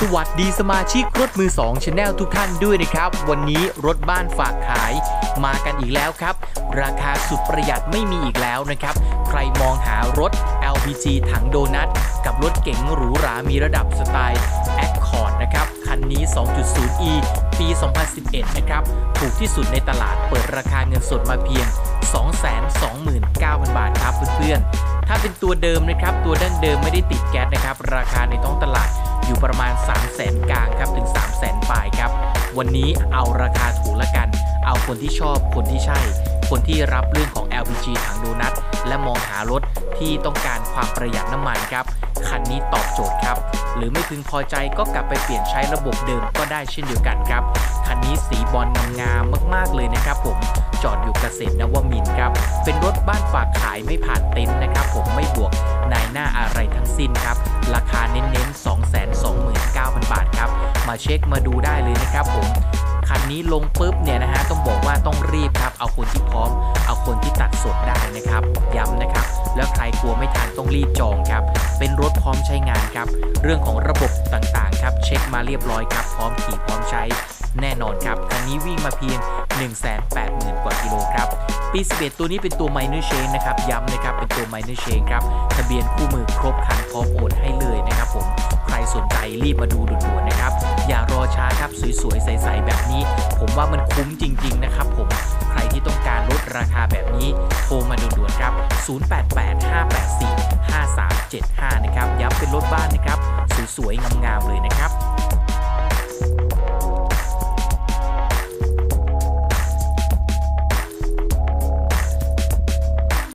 สวัสดีสมาชิกรถมือ2 Channel ทุกท่านด้วยนะครับ วันนี้รถบ้านฝากขายมากันอีกแล้วครับ ราคาสุดประหยัดไม่มีอีกแล้วนะครับ ใครมองหารถ LPG ถังโดนัท กับรถเก๋งหรูหรา มีระดับสไตล์ Accord นะครับ คันนี้ 2.0e ปี 2011 นะครับ ถูกที่สุดในตลาดเปิดราคาเงินสดมาเพียง 229,000 บาทครับเพื่อนๆ ถ้าเป็นตัวเดิมนะครับ ตัวดั้งเดิมไม่ได้ติดแก๊สนะครับ ราคาในท้องตลาด อยู่ประมาณ 3 0 0 0 0 0กลางครับถึง 3 0 0 0 0 0ปลายครับ วันนี้เอาราคาถูกละกัน เอาคนที่ชอบคนที่ใช่ คนที่รับเรื่องของ LPG ถังโดนัทและมองหารถที่ต้องการความประหยัดน้ำมันครับ คันนี้ตอบโจทย์ครับ หรือไม่พึงพอใจก็กลับไปเปลี่ยนใช้ระบบเดิมก็ได้เช่นเดียวกันครับ คันนี้สีบอลงามๆมากๆเลยนะครับผมจอดอยู่เกษตรนวมินทร์ครับ เป็นรถบ้านฝากขายไม่ผ่านเต็นท์นะครับ ผมไม่บวกนายหน้าอะไรทั้งสิ้นครับ ราคาเน้นๆ 229,000 บาทครับ มาเช็คมาดูได้เลยนะครับผม คันนี้ลงปุ๊บเนี่ยนะฮะต้องบอกว่าต้องรีบครับ เอาคนที่พร้อม เอาคนที่ตัดสดได้นะครับ ย้ำนะครับ แล้วใครกลัวไม่ทันต้องรีบจองครับ เป็นรถพร้อมใช้งานครับ เรื่องของระบบต่างๆครับ เช็คมาเรียบร้อยครับ พร้อมขี่พร้อมใช้แน่นอนครับ คันนี้วิ่งมาเพียง 180,000 กว่ากิโลครับ ปี 11 ตัวนี้เป็นตัว minor change นะครับ ย้ำนะครับ เป็นตัว minor change ครับ ทะเบียนคู่มือครบคันพร้อมโอนให้เลยนะครับผม ใครสนใจรีบมาดูด่วนๆนะครับ อย่ารอช้าครับ สวยๆ ใสๆ แบบนี้ ผมว่ามันคุ้มจริง ๆ นะครับผม ใครที่ต้องการลดราคาแบบนี้ โทรมาด่วนๆ ครับ 0885845375 นะครับ ย้ำเป็นรถบ้านนะครับ สวยๆ งามๆ เลยนะครับ